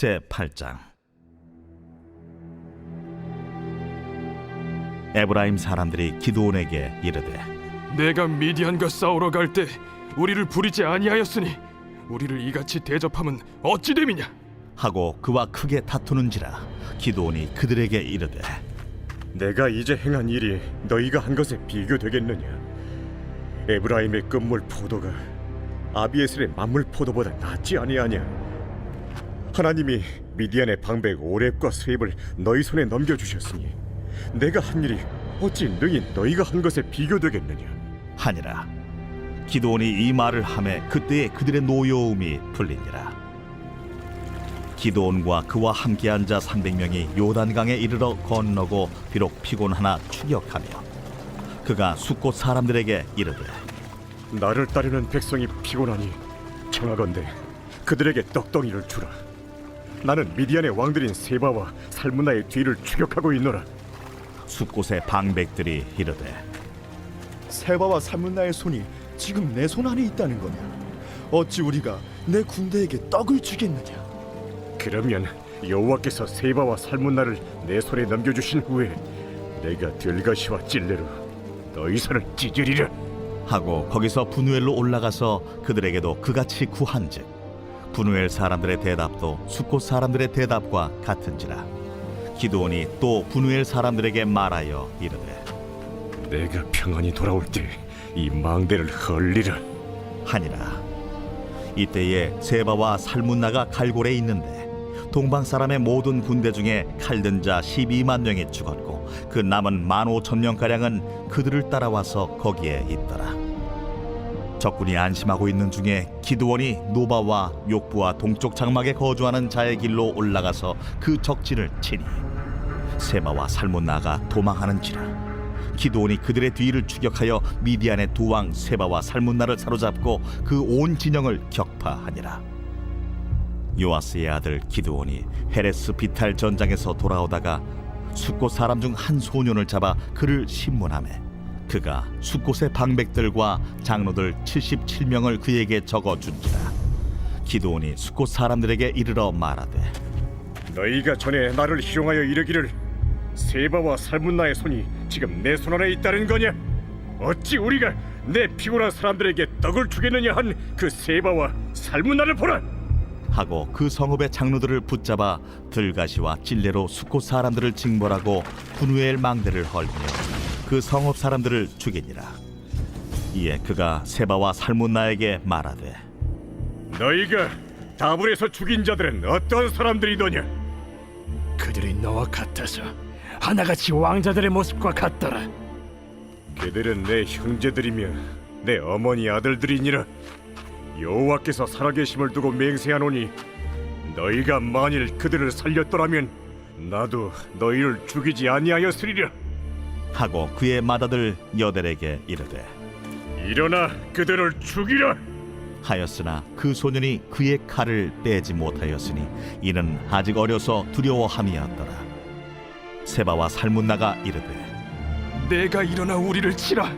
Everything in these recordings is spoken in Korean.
제 8장 에브라임 사람들이 기드온에게 이르되 내가 미디안과 싸우러 갈 때 우리를 부리지 아니하였으니 우리를 이같이 대접함은 어찌 됨이냐? 하고 그와 크게 다투는지라 기드온이 그들에게 이르되 내가 이제 행한 일이 너희가 한 것에 비교되겠느냐? 에브라임의 끝물 포도가 아비에셀의 만물 포도보다 낫지 아니하냐? 하나님이 미디안의 방백 오렙과 스웹을 너희 손에 넘겨주셨으니 내가 한 일이 어찌 능히 너희가 한 것에 비교되겠느냐? 하니라 기드온이 이 말을 하매 그때에 그들의 노여움이 풀리니라 기드온과 그와 함께한 자 300명이 요단강에 이르러 건너고 비록 피곤하나 추격하며 그가 숫곳 사람들에게 이르되 나를 따르는 백성이 피곤하니 청하건대 그들에게 떡덩이를 주라. 나는 미디안의 왕들인 세바와 살문나의 뒤를 추격하고 있노라. 숫곳의 방백들이 이르되 세바와 살문나의 손이 지금 내 손 안에 있다는 거냐? 어찌 우리가 내 군대에게 떡을 주겠느냐? 그러면 여호와께서 세바와 살문나를 내 손에 넘겨주신 후에 내가 들가시와 찔레로 너희 손을 찢으리라. 하고 거기서 분우엘로 올라가서 그들에게도 그같이 구한즉 분우엘 사람들의 대답도 숫곳 사람들의 대답과 같은지라 기드온이 또 분우엘 사람들에게 말하여 이르되 내가 평안히 돌아올 때 이 망대를 헐리라. 하니라 이때에 세바와 살문나가 갈골에 있는데 동방 사람의 모든 군대 중에 칼든 자 12만 명이 죽었고 그 남은 1만 5천 명 가량은 그들을 따라와서 거기에 있더라. 적군이 안심하고 있는 중에 기드원이 노바와 욕부와 동쪽 장막에 거주하는 자의 길로 올라가서 그 적진을 치니 세바와 살문나가 도망하는지라. 기드온이 그들의 뒤를 추격하여 미디안의 두 왕 세바와 살문나를 사로잡고 그 온 진영을 격파하니라. 요아스의 아들 기드온이 헤레스 비탈 전장에서 돌아오다가 숫곳 사람 중 한 소년을 잡아 그를 신문하매 그가 숫곳의 방백들과 장로들 77명을 그에게 적어 준지라 기드온이 숫곳 사람들에게 이르러 말하되 너희가 전에 나를 희롱하여 이르기를 세바와 살문나의 손이 지금 내 손 안에 있다는 거냐? 어찌 우리가 내 피곤한 사람들에게 떡을 주겠느냐 한 그 세바와 살문나를 보라. 하고 그 성읍의 장로들을 붙잡아 들가시와 찔레로 숫곳 사람들을 징벌하고 분우엘 망대를 헐며 그 성읍 사람들을 죽이니라 이에 그가 세바와 살문나에게 말하되 너희가 다불에서 죽인 자들은 어떤 사람들이더냐? 그들이 너와 같아서 하나같이 왕자들의 모습과 같더라. 그들은 내 형제들이며 내 어머니 아들들이니라. 여호와께서 살아계심을 두고 맹세하노니 너희가 만일 그들을 살렸더라면 나도 너희를 죽이지 아니하였으리라. 하고 그의 맏아들 여델에게 이르되 일어나 그들을 죽이라. 하였으나 그 소년이 그의 칼을 빼지 못하였으니 이는 아직 어려서 두려워함이었더라 세바와 살문나가 이르되 내가 일어나 우리를 치라.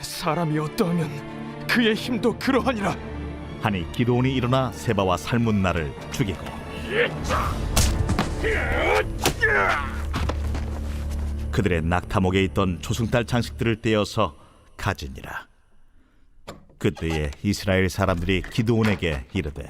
사람이 어떠하면 그의 힘도 그러하니라. 하니 기도온이 일어나 세바와 살문나를 죽이고 그들의 낙타목에 있던 조승달 장식들을 떼어서 가지니라. 그때에 이스라엘 사람들이 기도온에게 이르되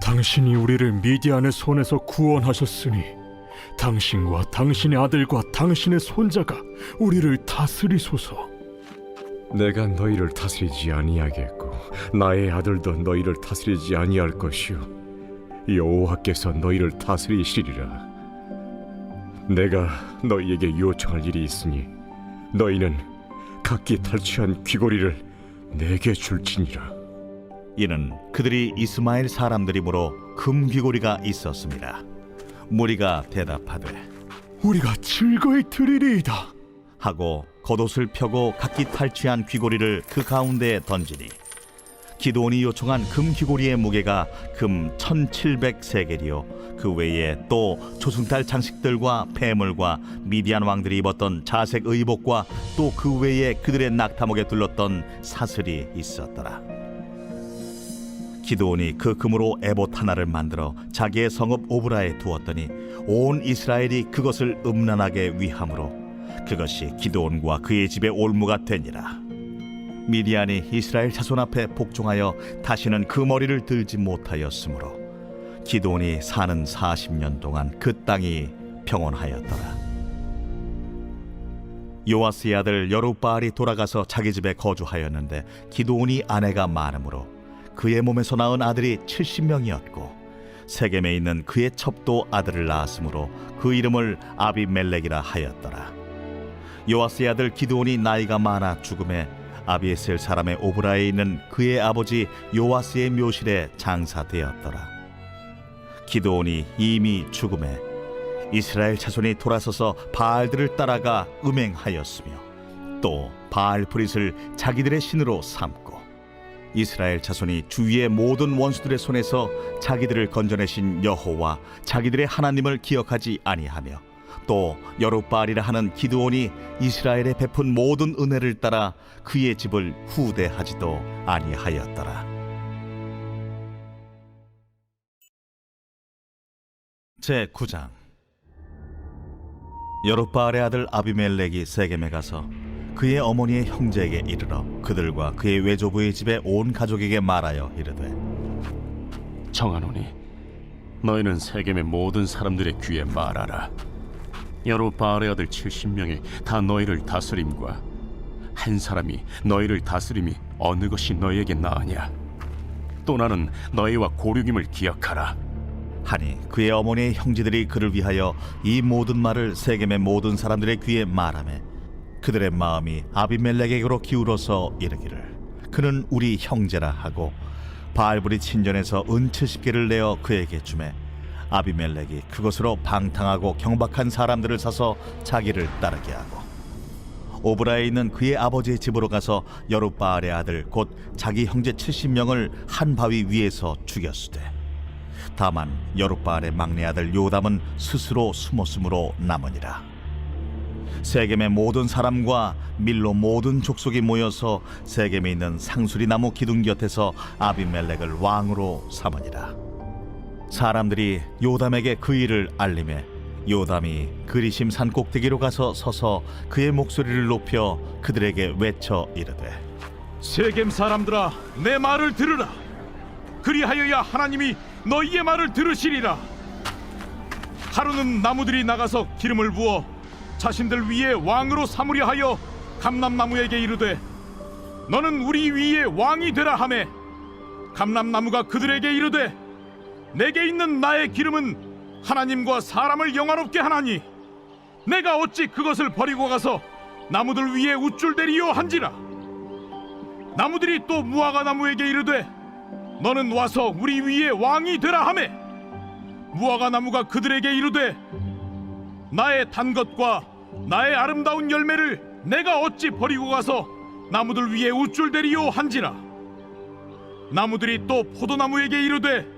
당신이 우리를 미디안의 손에서 구원하셨으니 당신과 당신의 아들과 당신의 손자가 우리를 다스리소서. 내가 너희를 다스리지 아니하겠고 나의 아들도 너희를 다스리지 아니할 것이요. 여호와께서 너희를 다스리시리라 내가 너희에게 요청할 일이 있으니 너희는 각기 탈취한 귀고리를 내게 줄지니라 이는 그들이 이스마엘 사람들이므로 금 귀고리가 있었습니다 무리가 대답하되 우리가 즐거이 드리리이다. 하고 겉옷을 펴고 각기 탈취한 귀고리를 그 가운데에 던지니 기도온이 요청한 금 귀고리의 무게가 금 1700세겔이요. 그 외에 또 조승달 장식들과 폐물과 미디안 왕들이 입었던 자색 의복과 또 그 외에 그들의 낙타목에 둘렀던 사슬이 있었더라. 기드온이 그 금으로 에봇 하나를 만들어 자기의 성읍 오브라에 두었더니 온 이스라엘이 그것을 음란하게 위함으로 그것이 기드온과 그의 집의 올무가 되니라 미디안이 이스라엘 자손 앞에 복종하여 다시는 그 머리를 들지 못하였으므로 기드온이 사는 40년 동안 그 땅이 평온하였더라. 요아스의 아들 여룻바알이 돌아가서 자기 집에 거주하였는데 기드온이 아내가 많으므로 그의 몸에서 낳은 아들이 70명이었고 세겜에 있는 그의 첩도 아들을 낳았으므로 그 이름을 아비멜렉이라 하였더라. 요아스의 아들 기드온이 나이가 많아 죽음에 아비에셀 사람의 오브라에 있는 그의 아버지 요아스의 묘실에 장사되었더라. 기드온이 이미 죽음에 이스라엘 자손이 돌아서서 바알들을 따라가 음행하였으며 또 바알 브릿을 자기들의 신으로 삼고 이스라엘 자손이 주위의 모든 원수들의 손에서 자기들을 건져내신 여호와 자기들의 하나님을 기억하지 아니하며 또 여룻바알이라 하는 기드온이 이스라엘에 베푼 모든 은혜를 따라 그의 집을 후대하지도 아니하였더라. 제 9장 여룻바알의 아들 아비멜렉이 세겜에 가서 그의 어머니의 형제에게 이르러 그들과 그의 외조부의 집에 온 가족에게 말하여 이르되 정하노니 너희는 세겜의 모든 사람들의 귀에 말하라 여로바알의 아들 70명이 다 너희를 다스림과 한 사람이 너희를 다스림이 어느 것이 너희에게 나으냐? 또 나는 너희와 고륙임을 기억하라. 하니 그의 어머니의 형제들이 그를 위하여 이 모든 말을 세겜의 모든 사람들의 귀에 말하매 그들의 마음이 아비멜렉에게로 기울어서 이르기를. 그는 우리 형제라 하고 바알불이 친전에서 은 70개를 내어 그에게 주매 아비멜렉이 그것으로 방탕하고 경박한 사람들을 사서 자기를 따르게 하고 오브라에 있는 그의 아버지의 집으로 가서 여룻바알의 아들 곧 자기 형제 70명을 한 바위 위에서 죽였으되 다만 여룻바알의 막내 아들 요담은 스스로 숨었으므로 남으니라. 세겜의 모든 사람과 밀로 모든 족속이 모여서 세겜에 있는 상수리 나무 기둥 곁에서 아비멜렉을 왕으로 삼으니라 사람들이 요담에게 그 일을 알림해 요담이 그리심 산 꼭대기로 가서 서서 그의 목소리를 높여 그들에게 외쳐 이르되 세겜 사람들아 내 말을 들으라. 그리하여야 하나님이 너희의 말을 들으시리라. 하루는 나무들이 나가서 기름을 부어 자신들 위에 왕으로 삼으려 하여 감람나무에게 이르되 너는 우리 위에 왕이 되라 하매 감람나무가 그들에게 이르되 내게 있는 나의 기름은 하나님과 사람을 영화롭게 하나니 내가 어찌 그것을 버리고 가서 나무들 위에 우쭐대리요 한지라? 나무들이 또 무화과 나무에게 이르되 너는 와서 우리 위에 왕이 되라 하매. 무화과 나무가 그들에게 이르되 나의 단 것과 나의 아름다운 열매를 내가 어찌 버리고 가서 나무들 위에 우쭐대리요 한지라? 나무들이 또 포도나무에게 이르되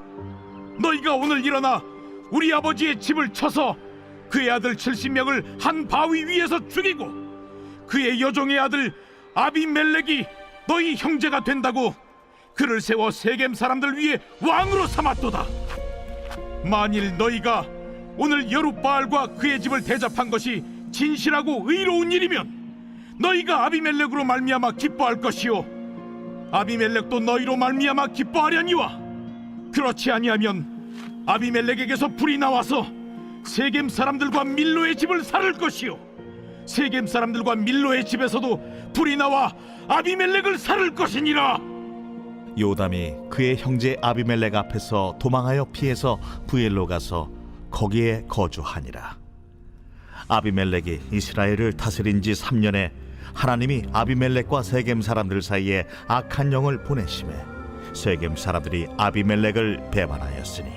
너희가 오늘 일어나 우리 아버지의 집을 쳐서 그의 아들 70명을 한 바위 위에서 죽이고 그의 여종의 아들 아비멜렉이 너희 형제가 된다고 그를 세워 세겜 사람들 위에 왕으로 삼았도다. 만일 너희가 오늘 여룻바알과 그의 집을 대접한 것이 진실하고 의로운 일이면 너희가 아비멜렉으로 말미암아 기뻐할 것이요 아비멜렉도 너희로 말미암아 기뻐하려니와 그렇지 아니하면 아비멜렉에게서 불이 나와서 세겜 사람들과 밀로의 집을 살을 것이요 세겜 사람들과 밀로의 집에서도 불이 나와 아비멜렉을 살을 것이니라 요담이 그의 형제 아비멜렉 앞에서 도망하여 피해서 부엘로 가서 거기에 거주하니라. 아비멜렉이 이스라엘을 다스린 지 3년에 하나님이 아비멜렉과 세겜 사람들 사이에 악한 영을 보내심에 세겜 사람들이 아비멜렉을 배반하였으니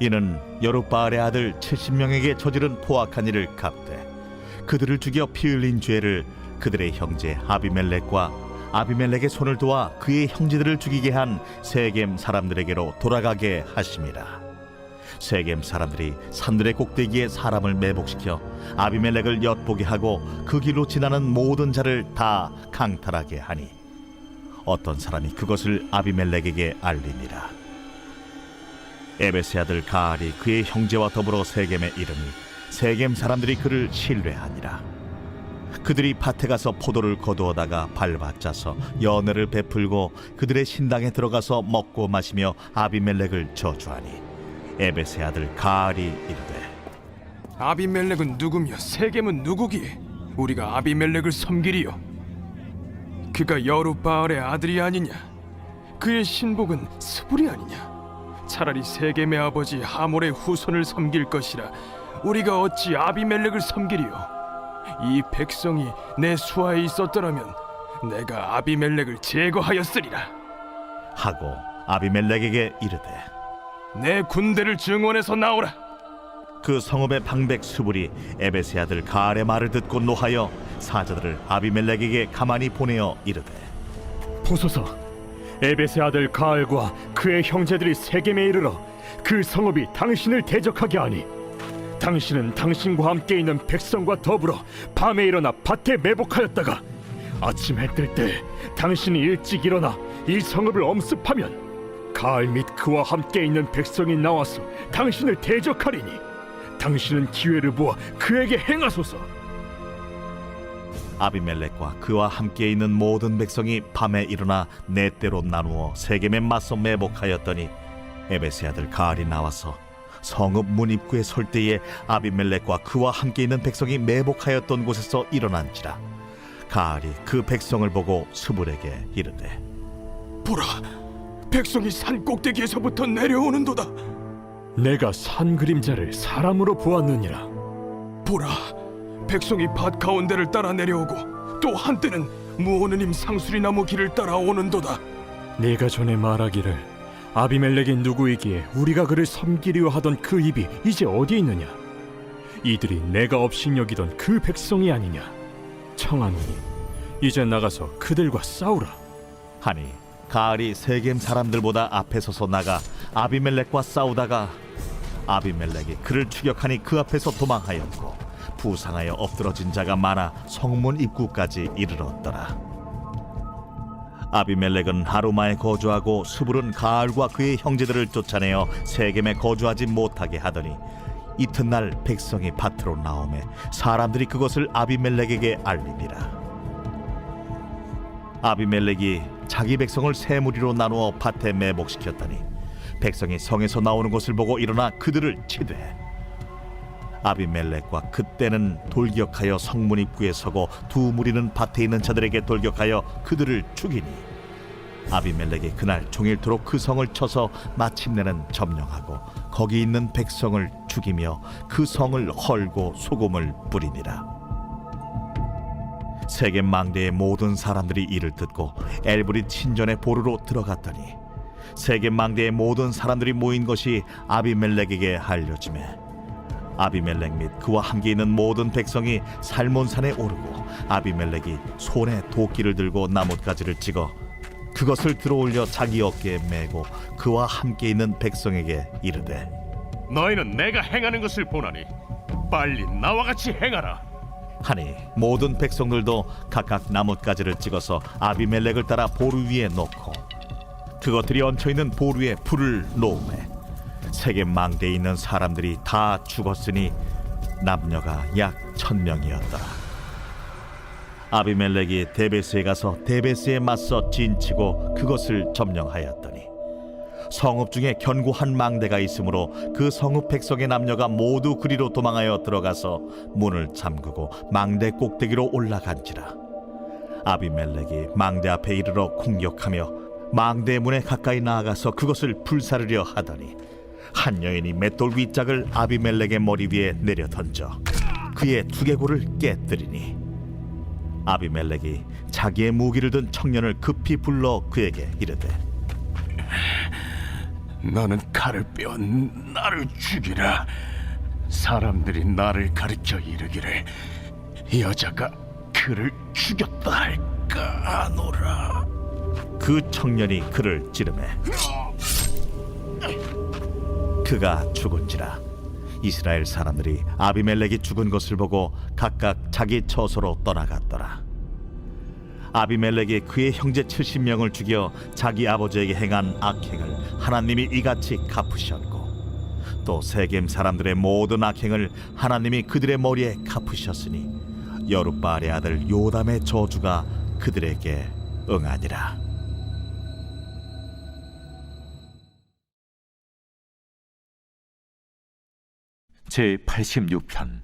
이는 여룻바알의 아들 70명에게 저지른 포악한 일을 갚되 그들을 죽여 피 흘린 죄를 그들의 형제 아비멜렉과 아비멜렉의 손을 도와 그의 형제들을 죽이게 한 세겜 사람들에게로 돌아가게 하심이라. 세겜 사람들이 산들의 꼭대기에 사람을 매복시켜 아비멜렉을 엿보게 하고 그 길로 지나는 모든 자를 다 강탈하게 하니 어떤 사람이 그것을 아비멜렉에게 알리니라. 에베스의 아들 가알이 그의 형제와 더불어 세겜에 이르니 세겜 사람들이 그를 신뢰하니라. 그들이 밭에 가서 포도를 거두어다가 밟아 짜서 연회를 베풀고 그들의 신당에 들어가서 먹고 마시며 아비멜렉을 저주하니 에베스의 아들 가알이 이르되 아비멜렉은 누구며 세겜은 누구기에 우리가 아비멜렉을 섬기리요 그가 여룻바알의 아들이 아니냐? 그의 신복은 스불이 아니냐? 차라리 세겜의 아버지 하몰의 후손을 섬길 것이라 우리가 어찌 아비멜렉을 섬기리요? 이 백성이 내 수하에 있었더라면 내가 아비멜렉을 제거하였으리라. 하고 아비멜렉에게 이르되 내 군대를 증원해서 나오라 그 성읍의 방백 수불이 에베스의 아들 가알의 말을 듣고 노하여 사자들을 아비멜렉에게 가만히 보내어 이르되 보소서. 에베스의 아들 가알과 그의 형제들이 세겜에 이르러 그 성읍이 당신을 대적하게 하니 당신은 당신과 함께 있는 백성과 더불어 밤에 일어나 밭에 매복하였다가 아침 해뜰 때 당신이 일찍 일어나 이 성읍을 엄습하면 가을 및 그와 함께 있는 백성이 나와서 당신을 대적하리니 당신은 기회를 보아 그에게 행하소서. 아비멜렉과 그와 함께 있는 모든 백성이 밤에 일어나 네 때로 나누어 세겜에 맞서 매복하였더니 에베스의 아들 가알이 나와서 성읍 문 입구에 설 때에 아비멜렉과 그와 함께 있는 백성이 매복하였던 곳에서 일어난지라 가알이 그 백성을 보고 수불에게 이르되 보라 백성이 산 꼭대기에서부터 내려오는도다 내가 산 그림자를 사람으로 보았느니라 보라, 백성이 밭 가운데를 따라 내려오고 또 한때는 무오느님 상수리 나무 길을 따라 오는도다. 네가 전에 말하기를 아비멜렉이 누구이기에 우리가 그를 섬기려 하던 그 입이 이제 어디 있느냐? 이들이 내가 업신여기던 그 백성이 아니냐? 청하노니 이제 나가서 그들과 싸우라. 하니 가알이 세겜 사람들보다 앞에 서서 나가 아비멜렉과 싸우다가 아비멜렉이 그를 추격하니 그 앞에서 도망하였고 부상하여 엎드러진 자가 많아 성문 입구까지 이르렀더라. 아비멜렉은 하루마에 거주하고 수불은 가알과 그의 형제들을 쫓아내어 세겜에 거주하지 못하게 하더니 이튿날 백성이 밭으로 나오매 사람들이 그것을 아비멜렉에게 알리니라 아비멜렉이 자기 백성을 세 무리로 나누어 밭에 매복시켰더니 백성이 성에서 나오는 것을 보고 일어나 그들을 치되 아비멜렉과 그때는 돌격하여 성문 입구에 서고 두 무리는 밭에 있는 자들에게 돌격하여 그들을 죽이니 아비멜렉이 그날 종일토록 그 성을 쳐서 마침내는 점령하고 거기 있는 백성을 죽이며 그 성을 헐고 소금을 뿌리니라 세겜 망대의 모든 사람들이 이를 듣고 엘브릿 신전의 보루로 들어갔더니 세겜 망대의 모든 사람들이 모인 것이 아비멜렉에게 알려지매 아비멜렉 및 그와 함께 있는 모든 백성이 살몬산에 오르고 아비멜렉이 손에 도끼를 들고 나뭇가지를 찍어 그것을 들어올려 자기 어깨에 메고 그와 함께 있는 백성에게 이르되 너희는 내가 행하는 것을 보나니 빨리 나와 같이 행하라. 하니 모든 백성들도 각각 나뭇가지를 찍어서 아비멜렉을 따라 보루 위에 놓고 그것들이 얹혀 있는 보루에 불을 놓음에 세계 망대에 있는 사람들이 다 죽었으니 남녀가 약 천명이었더라. 아비멜렉이 데베스에 가서 데베스에 맞서 진치고 그것을 점령하였더니 성읍 중에 견고한 망대가 있으므로 그 성읍 백성의 남녀가 모두 그리로 도망하여 들어가서 문을 잠그고 망대 꼭대기로 올라간지라. 아비멜렉이 망대 앞에 이르러 공격하며 망대 문에 가까이 나아가서 그것을 불사르려 하더니 한 여인이 맷돌 윗짝을 아비멜렉의 머리 위에 내려 던져 그의 두개골을 깨뜨리니 아비멜렉이 자기의 무기를 든 청년을 급히 불러 그에게 이르되 너는 칼을 빼어 나를 죽이라. 사람들이 나를 가리켜 이르기를 여자가 그를 죽였다 할까 하노라. 그 청년이 그를 찌르매 그가 죽은지라 이스라엘 사람들이 아비멜렉이 죽은 것을 보고 각각 자기 처소로 떠나갔더라 아비멜렉이 그의 형제 70명을 죽여 자기 아버지에게 행한 악행을 하나님이 이같이 갚으셨고 또 세겜 사람들의 모든 악행을 하나님이 그들의 머리에 갚으셨으니 여룻바알의 아들 요담의 저주가 그들에게 응하니라. 제 86편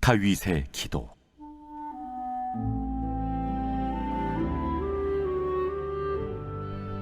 다윗의 기도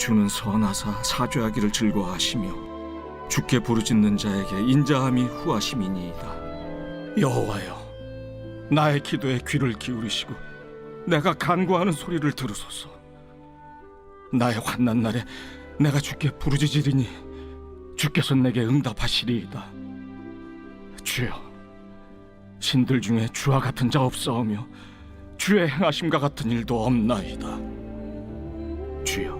주는 선하사 사죄하기를 즐거워하시며 주께 부르짖는 자에게 인자함이 후하심이니이다. 여호와여, 나의 기도에 귀를 기울이시고 내가 간구하는 소리를 들으소서. 나의 환난 날에 내가 주께 부르짖으리니 주께서 내게 응답하시리이다. 주여, 신들 중에 주와 같은 자 없사오며 주의 행하심과 같은 일도 없나이다. 주여,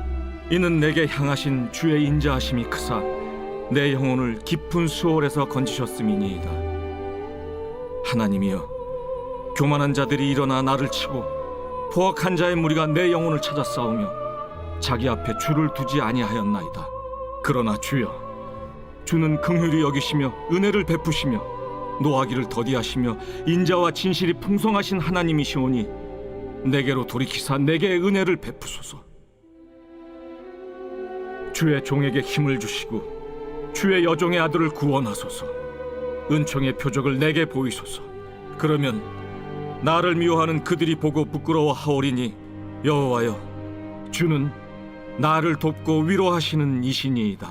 이는 내게 향하신 주의 인자하심이 크사 내 영혼을 깊은 수월에서 건지셨음이니이다. 하나님이여, 교만한 자들이 일어나 나를 치고 포악한 자의 무리가 내 영혼을 찾아 싸우며 자기 앞에 주를 두지 아니하였나이다. 그러나 주여, 주는 긍휼히 여기시며 은혜를 베푸시며 노하기를 더디하시며 인자와 진실이 풍성하신 하나님이시오니 내게로 돌이키사 내게 은혜를 베푸소서. 주의 종에게 힘을 주시고 주의 여종의 아들을 구원하소서. 은총의 표적을 내게 보이소서. 그러면 나를 미워하는 그들이 보고 부끄러워하오리니 여호와여, 주는 나를 돕고 위로하시는 이신이이다.